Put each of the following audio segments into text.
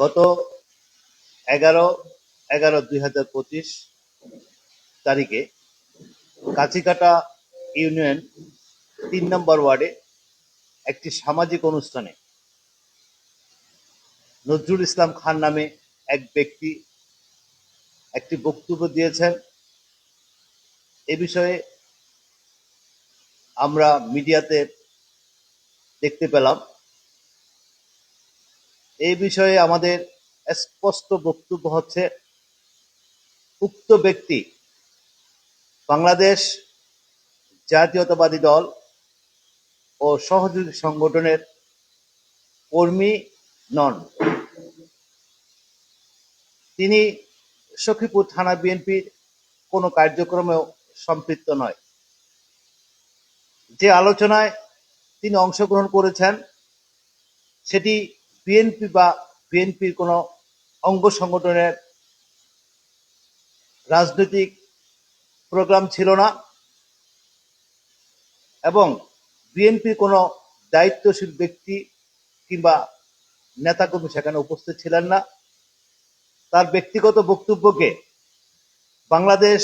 গত এগারো এগারো দুই হাজার পঁচিশ তারিখে কাছিকাটা ইউনিয়ন তিন নম্বর ওয়ার্ডে একটি সামাজিক অনুষ্ঠানে নজরুল ইসলাম খান নামে এক ব্যক্তি একটি বক্তব্য দিয়েছেন। এ বিষয়ে আমরা মিডিয়াতে দেখতে পেলাম। এই বিষয়ে আমাদের স্পষ্ট বক্তব্য হচ্ছে, উক্ত ব্যক্তি বাংলাদেশ জাতীয়তাবাদী দল ও সহযোগী সংগঠনের কর্মী নন। তিনি সখীপুর থানা বিএনপির কোনো কার্যক্রমেও সম্পৃক্ত নয়। যে আলোচনায় তিনি অংশগ্রহণ করেছেন, সেটি বিএনপি বা বিএনপির কোনো অঙ্গ সংগঠনের রাজনৈতিক প্রোগ্রাম ছিল না এবং বিএনপির কোনো দায়িত্বশীল ব্যক্তি কিংবা নেতাকর্মী সেখানে উপস্থিত ছিলেন না। তার ব্যক্তিগত বক্তব্যকে বাংলাদেশ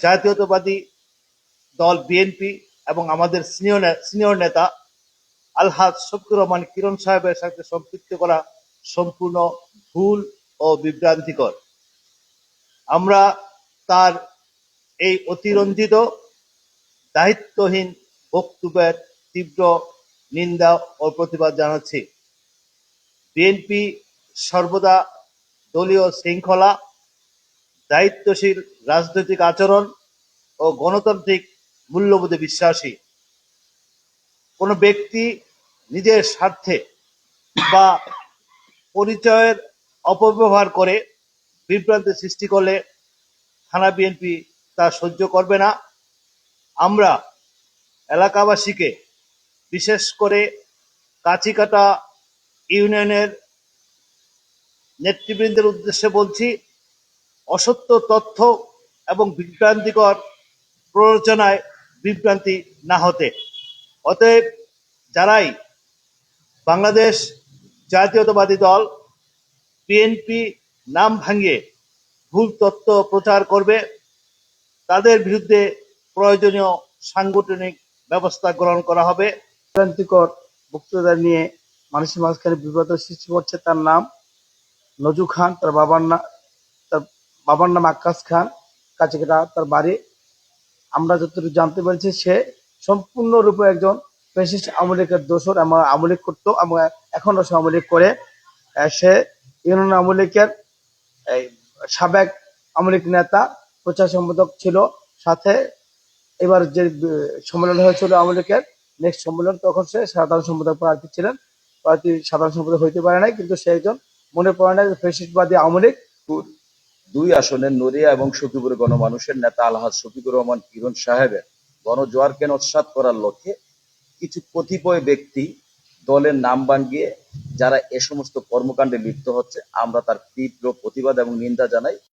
জাতীয়তাবাদী দল বিএনপি এবং আমাদের সিনিয়র সিনিয়র নেতা আলহাজ শফিকুর রহমান কিরণ সাহেবের সাথে সম্পৃক্ত করা সম্পূর্ণ ভুল ও বিভ্রান্তিকর। আমরা তার এই অতিরঞ্জিত, দায়িত্বহীন বক্তব্যের তীব্র নিন্দা ও প্রতিবাদ জানাচ্ছি। বিএনপি সর্বদা দলীয় শৃঙ্খলা, দায়িত্বশীল রাজনৈতিক আচরণ ও গণতান্ত্রিক মূল্যবোধে বিশ্বাসী। কোনো ব্যক্তি নিজের স্বার্থে বা পরিচয়ের অপব্যবহার করে বিভ্রান্তি সৃষ্টি করলে থানা বিএনপি তা সহ্য করবে না। আমরা এলাকাবাসীকে বিশেষ করে কাছিকাটা ইউনিয়নের নেতৃবৃন্দের উদ্দেশ্যে বলছি, অসত্য তথ্য এবং বিভ্রান্তিকর প্ররোচনায় বিভ্রান্তি না হতে। অতএব যারাই বাংলাদেশ জাতীয়তাবাদী দল বিএনপি নাম ভাঙিয়ে ভুল তথ্য প্রচার করবে, তাদের বিরুদ্ধে প্রয়োজনীয় সাংগঠনিক ব্যবস্থা গ্রহণ করা হবে। বিভ্রান্তিকর বক্তৃতা নিয়ে মানুষের মাঝখানে বিব্রত সৃষ্টি করছে তার নাম নজু খান, তার বাবার নাম তার বাবার নাম আকাশ খান, কাছে তার বাড়ি। আমরা যতটুকু জানতে পেরেছি, সে সম্পূর্ণরূপে একজন ফ্যাসিস্ট আওয়ামী লীগের দোসর আওয়ামী লীগ করতো এবং এখনও সে আওয়ামী লীগ করে সে ইউনিয়ন আওয়ামী লীগের সাবেক আওয়ামী লীগ নেতা, প্রচার সম্পাদক ছিল। সাথে এবার যে সম্মেলন হয়েছিল আওয়ামী লীগের নেক্সট সম্মেলন, তখন সে সাধারণ সম্পাদক প্রার্থী ছিলেন। প্রার্থী সাধারণ সম্পাদক হইতে পারে নাই, কিন্তু সে একজন মনে পড়ে না ফেসিস্টবাদী আওয়ামী লীগ দুই আসনের নড়িয়া এবং সখীপুর গণমানুষের নেতা আলহাজ শফিকুর রহমান কিরণ সাহেবের গণজোয়ারকে নস্বাত করার লক্ষ্যে কিছু কতিপয় ব্যক্তি দলের নাম ভাঙিয়ে যারা এ সমস্ত কর্মকাণ্ডে লিপ্ত হচ্ছে, আমরা তার তীব্র প্রতিবাদ এবং নিন্দা জানাই।